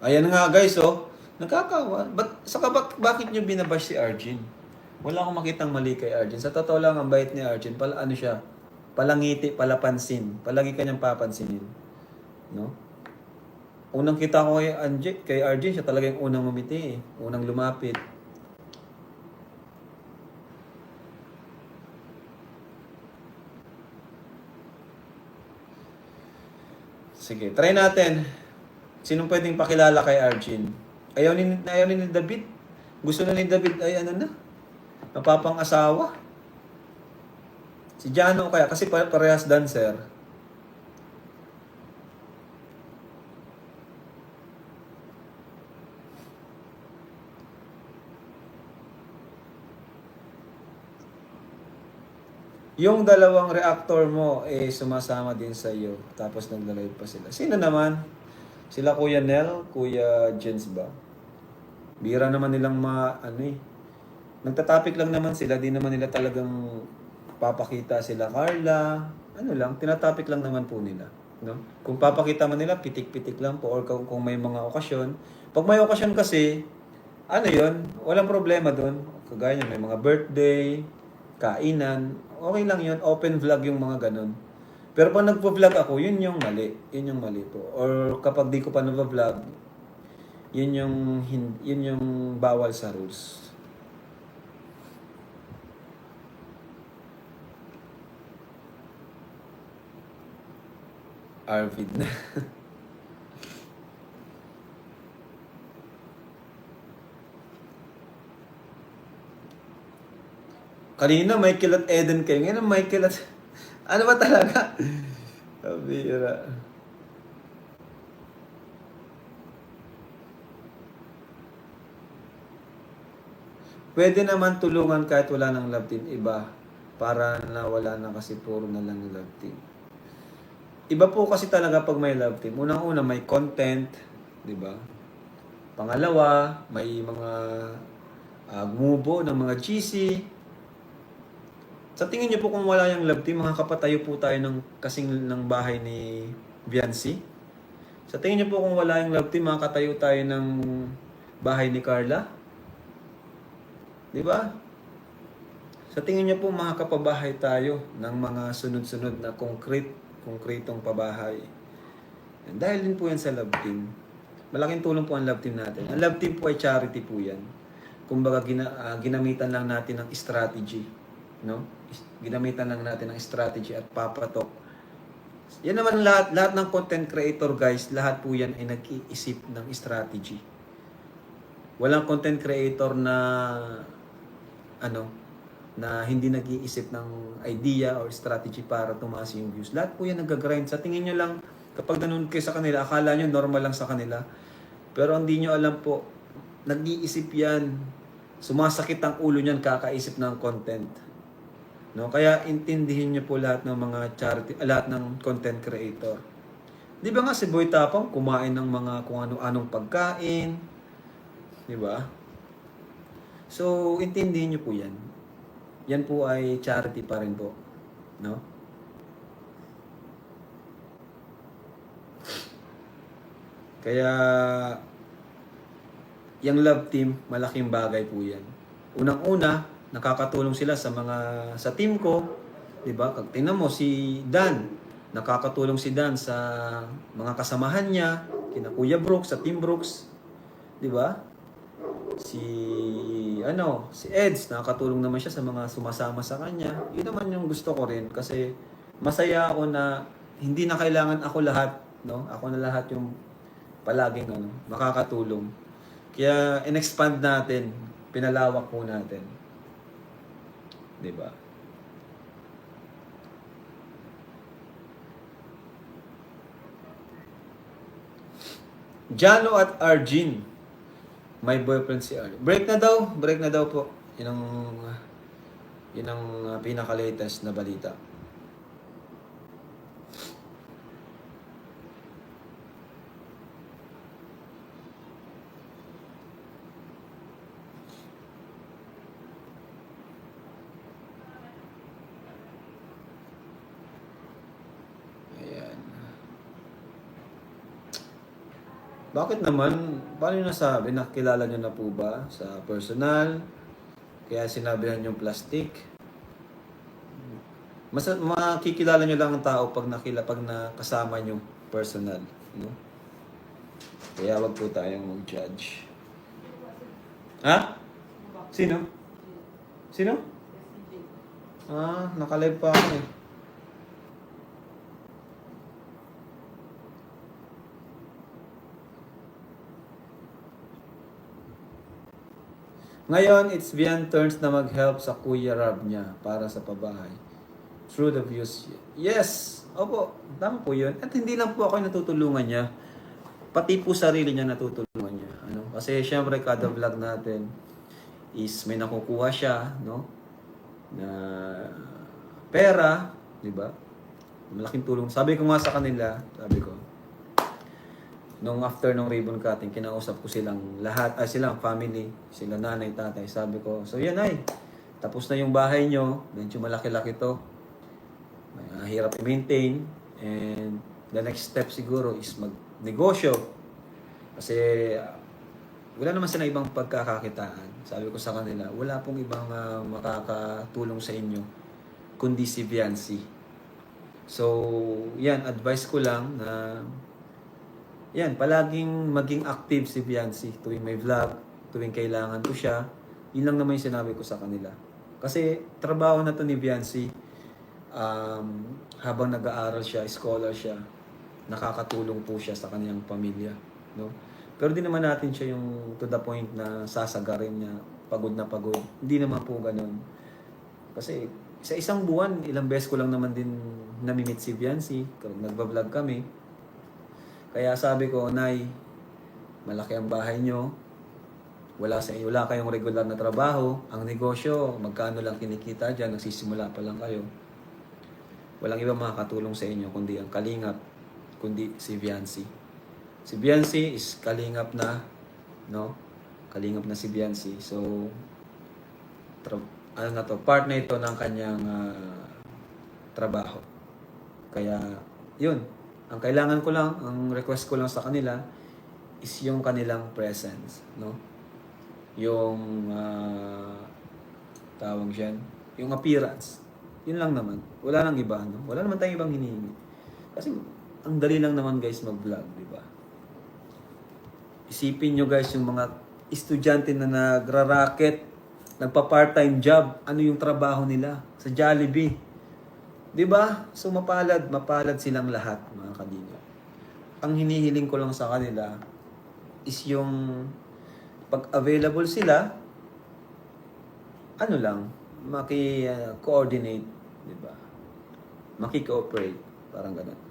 Ayan nga guys, oh. Nagkakawa. Ba't, saka bak, bakit nyo binabash si Arjun? Wala akong makitang mali kay Arjun. Sa totoo lang, ang bait ni Arjun, pala, ano siya, palangiti, palapansin. Palagi kanyang papansinin. No? Unang kita ko kay, Anje, kay Arjun, siya talaga yung unang umiti, eh. unang lumapit. Sige, try natin. Sinong pwedeng pakilala kay Arjun? Ayaw ni, ayaw ni David. Gusto na ni David ay ano na? Napapang-asawa. Si Jano kaya, kasi pa- parehas dancer. Yung dalawang reactor mo eh sumasama din sa iyo tapos nagla-live pa sila. Sino naman? Sila Kuya Nel, Kuya Jens ba? Bira naman nilang ma ano eh. Nagtatapik lang naman sila, di naman nila talagang papakita sila Carla. Ano lang, tinatapik lang naman po nila, no? Kung papakita man nila, pitik-pitik lang po or kung, may mga okasyon. Pag may okasyon kasi, ano 'yon? Walang problema doon. Kagaya may mga birthday, kainan, okay lang yun. Open vlog yung mga ganun. Pero pag nagpo-vlog ako, yun yung mali. Yun yung mali po. Or kapag di ko pa nagpo-vlog, yun yung, yun yung bawal sa rules. Arvid na. Kanina Michael at Eden kayo. Ngayon Michael at... Ano ba talaga? Kabira. Pwede naman tulungan kahit wala ng love team iba para na wala na kasi puro na lang love team. Iba po kasi talaga pag may love team. Unang-una may content, 'di ba? Pangalawa, may mga uh, gumubo ng mga cheesy, sa tingin niyo po kung wala yung love team, mga kapatayo po tayo ng kasing ng bahay ni Viancy. Sa tingin niyo po kung wala yung love team, mga katayo tayo ng bahay ni Carla. Di ba? Sa tingin niyo po mga kapabahay tayo ng mga sunod-sunod na concrete, konkretong pabahay. And dahil din po yan sa love team. Malaking tulong po ang love team natin. Ang love team po ay charity po yan. Kumbaga gina, ah, ginamitan lang natin ng strategy no? Ginamitan lang natin ng strategy at papatok. Yan naman lahat, lahat ng content creator guys, lahat po yan ay nag-iisip ng strategy. Walang content creator na ano, na hindi nag-iisip ng idea or strategy para tumaas yung views. Lahat po yan nag-grind. Sa tingin nyo lang, kapag nanonood kayo sa kanila, akala nyo normal lang sa kanila. Pero hindi nyo alam po, nag-iisip yan. Sumasakit ang ulo niyan kakaisip ng content. No? Kaya intindihin niyo po lahat ng mga charity, ah, lahat ng content creator. 'Di ba nga si Boy Tapang kumain ng mga kung ano-anong pagkain, 'di ba? So, intindihin niyo po 'yan. Yan po ay charity pa rin po, no? Kaya yung love team, malaking bagay po 'yan. Unang-una, nakakatulong sila sa mga sa team ko, 'di ba? Kag tingnan mo si Dan, nakakatulong si Dan sa mga kasamahan niya, kina Kuya Brooks sa Team Brooks, 'di ba? Si ano, si Eds nakakatulong naman siya sa mga sumasama sa kanya. 'Yun naman yung gusto ko rin kasi masaya ako na hindi na kailangan ako lahat, no? Ako na lahat yung palaging ano, makakatulong. Kaya in-expand natin, pinalawak po natin. 'Di ba? Jano at Arjin. My boyfriend si Arjin. Break na daw, break na daw po. Yun ang, yun ang uh, pinaka-latest na balita. Bakit naman? Paano nyo nasabi? Nakilala nyo na po ba sa personal? Kaya sinabihan yung plastic? Mas makikilala nyo lang ang tao pag nakila pag nakasama nyo personal, no? Kaya wag po tayong mag-judge. Ha? Sino? Sino? Ah, nakalive pa ako eh. Ngayon, it's beyond turns na mag-help sa Kuya Rab niya para sa pabahay. Through the views. Yes! Opo, tama po yun. At hindi lang po ako natutulungan niya. Pati po sarili niya natutulungan niya. Ano? Kasi syempre kada vlog natin is may nakukuha siya, no? Na pera, di ba? Malaking tulong. Sabi ko nga sa kanila, sabi ko, nung after nung ribbon cutting, kinausap ko silang lahat, ay silang family, sila nanay, tatay. Sabi ko, so yan ay, tapos na yung bahay nyo, medyo malaki-laki to. May hirap i-maintain. And the next step siguro is mag-negosyo. Kasi wala naman sila ibang pagkakakitaan. Sabi ko sa kanila, wala pong ibang ah, makakatulong sa inyo kundi si Viancy. So, yan, advice ko lang na yan, palaging maging active si Biancy tuwing may vlog, tuwing kailangan ko siya. Yun lang naman yung sinabi ko sa kanila. Kasi trabaho na to ni Biancy, um, habang nag-aaral siya, scholar siya, nakakatulong po siya sa kanyang pamilya. No? Pero di naman natin siya yung to the point na sasagarin niya, pagod na pagod. Hindi naman po ganun. Kasi sa isang buwan, ilang beses ko lang naman din namimit si Biancy. Nagbablog kami. Kaya sabi ko, Nay, malaki ang bahay nyo. Wala sa wala kayong regular na trabaho. Ang negosyo, magkano lang kinikita dyan, nagsisimula pa lang kayo. Walang iba makakatulong sa inyo kundi ang kalingap, kundi si Viancy. Si Viancy is kalingap na, no? Kalingap na si Viancy. So, ano na to, part na ito ng kanyang ah, trabaho. Kaya, yun. Ang kailangan ko lang, ang request ko lang sa kanila is yung kanilang presence, no? Yung ah, tawag diyan, yung appearance. Yun lang naman. Wala nang iba, no? Wala naman tayong ibang hinihingi. Kasi ang dali lang naman guys mag-vlog, di ba? Isipin nyo guys yung mga estudyante na nagra-racket, nagpa-part-time job, ano yung trabaho nila sa Jollibee. 'Di ba? So mapalad, mapalad silang lahat, mga kadiga. Ang hinihiling ko lang sa kanila is yung pag available sila, ano lang, maki-coordinate, 'di ba? Maki-cooperate, parang ganun.